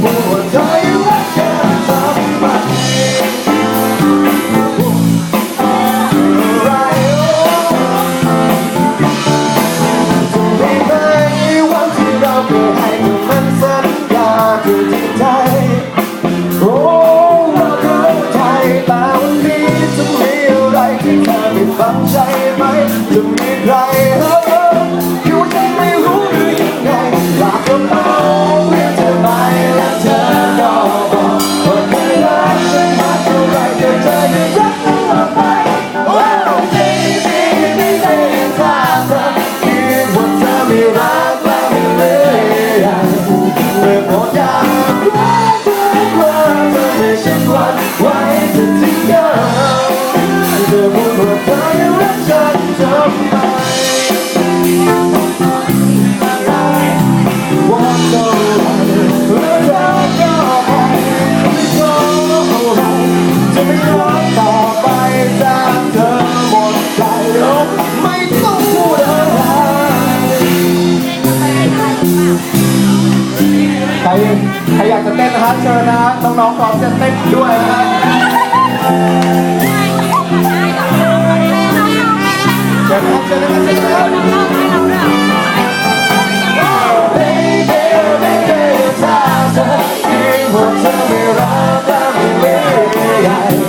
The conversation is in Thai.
不可。 ใครอยากจะเต้นนะครับเชิญนะน้องๆพร้อมจะเต้นด้วยนะครับเชิญครับเชิญนะครับเชิญครับถ้าเธอเองว่าเธอไม่รักแะไม่เลี้